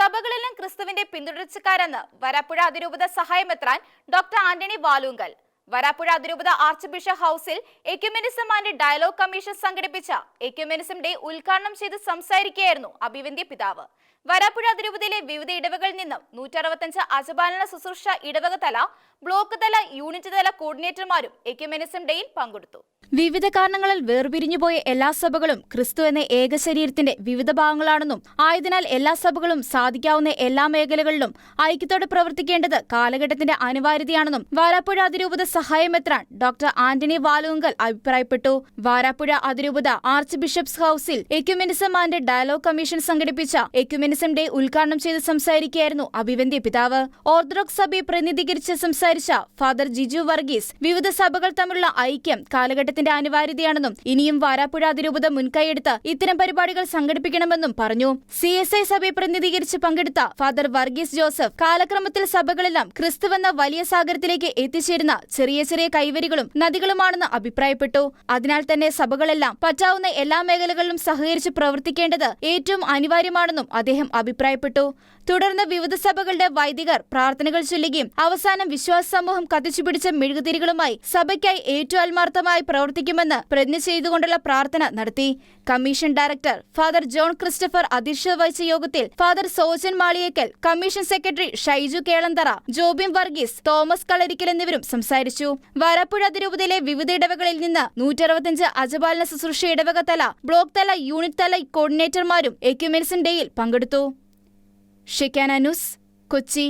സഭകളിലും ക്രിസ്തുവിന്റെ പിന്തുടർച്ചക്കാരെന്ന് വരാപ്പുഴ അതിരൂപത സഹായമെത്രാൻ ഡോക്ടർ ആന്റണി വാലൂങ്കൽ. വരാപ്പുഴ അതിരൂപത ആർച്ച് ബിഷപ്പ് ഹൗസിൽ എക്യുമെനിസം ആൻഡ് ഡയലോഗ് കമ്മീഷൻ സംഘടിപ്പിച്ച എക്യുമെനിസം ഡേ ഉദ്ഘാടനം ചെയ്ത് സംസാരിക്കുകയായിരുന്നു അഭിവന്ദ്യ പിതാവ്. വരാപ്പുഴ അതിരൂപതയിലെ വിവിധ ഇടവകളിൽ നിന്നും നൂറ്ററുപത്തഞ്ച് അജപാലന ശുശ്രൂഷ ഇടവക തല ബ്ലോക്ക് തല യൂണിറ്റ് തല കോർഡിനേറ്റർമാരും എക്യുമെനിസം ഡേയിൽ പങ്കെടുത്തു. വിവിധ കാരണങ്ങളാൽ വേർപിരിഞ്ഞുപോയ എല്ലാ സഭകളും ക്രിസ്തു എന്ന ഏക ശരീരത്തിന്റെ വിവിധ ഭാഗങ്ങളാണെന്നും ആയതിനാൽ എല്ലാ സഭകളും സാധിക്കാവുന്ന എല്ലാ മേഖലകളിലും ഐക്യത്തോടെ പ്രവർത്തിക്കേണ്ടത് കാലഘട്ടത്തിന്റെ അനിവാര്യതയാണെന്നും വാരാപ്പുഴ അതിരൂപത സഹായമെത്രാൻ ഡോക്ടർ ആന്റണി വാലുങ്കൽ അഭിപ്രായപ്പെട്ടു. വാരാപ്പുഴ അതിരൂപത ആർച്ച് ബിഷപ്സ് ഹൌസിൽ എക്യുമിനിസം ആൻഡ് ഡയലോഗ് കമ്മീഷൻ സംഘടിപ്പിച്ച എക്യുമിനിസം ഡേ ഉദ്ഘാടനം ചെയ്ത് സംസാരിക്കുകയായിരുന്നു അഭിവന്ദ്യ പിതാവ്. ഓർത്തഡോക്സ് സഭയെ പ്രതിനിധീകരിച്ച് സംസാരിച്ച ഫാദർ ജിജു വർഗീസ് വിവിധ സഭകൾ തമ്മിലുള്ള ഐക്യം കാലഘട്ടത്തിന്റെ അനിവാര്യതയാണെന്നും ഇനിയും വാരാപ്പുഴ അതിരൂപത മുൻകൈയെടുത്ത് ഇത്തരം പരിപാടികൾ സംഘടിപ്പിക്കണമെന്നും പറഞ്ഞു. സി എസ് ഐ സഭയെ പ്രതിനിധീകരിച്ച് പങ്കെടുത്ത ഫാദർ വർഗീസ് ജോസഫ് കാലക്രമത്തിൽ സഭകളെല്ലാം ക്രിസ്തുവെന്ന വലിയ സാഗരത്തിലേക്ക് എത്തിച്ചേരുന്ന ചെറിയ ചെറിയ കൈവരികളും നദികളുമാണെന്ന് അഭിപ്രായപ്പെട്ടു. അതിനാൽ തന്നെ സഭകളെല്ലാം പറ്റാവുന്ന എല്ലാ മേഖലകളിലും സഹകരിച്ച് പ്രവർത്തിക്കേണ്ടത് ഏറ്റവും അനിവാര്യമാണെന്നും അദ്ദേഹം അഭിപ്രായപ്പെട്ടു. തുടർന്ന് വിവിധ സഭകളുടെ വൈദികർ പ്രാർത്ഥനകൾ ചൊല്ലുകയും അവസാനം വിശ്വാസ സമൂഹം കത്തിച്ചുപിടിച്ച മെഴുകുതിരികളുമായി സഭയ്ക്കായി ഏറ്റവും ആത്മാർത്ഥമായി പ്രവർത്തിക്കുമെന്ന് പ്രതിജ്ഞ ചെയ്തുകൊണ്ടുള്ള പ്രാർത്ഥന നടത്തി. Commission director father John Christopher അധ്യക്ഷത വഹിച്ച യോഗത്തിൽ father Sojan Maliyekkal commission secretary Shaiju Kelanthara Jobin Varghese Thomas Kalarikkal എന്നിവരും സംസാരിച്ചു. വരപ്പുഴ അതിരൂപതയിലെ വിവിധ ഇടവകളിൽ നിന്ന് നൂറ്ററുപത്തഞ്ച് അജപാലന ശുശ്രൂഷ ഇടവക തല ബ്ലോക്ക് തല യൂണിറ്റ് തല കോർഡിനേറ്റർമാരും എക്യുമെൻസിൻ ഡേയിൽ പങ്കെടുത്തു. ഷിക്കാന കൊച്ചി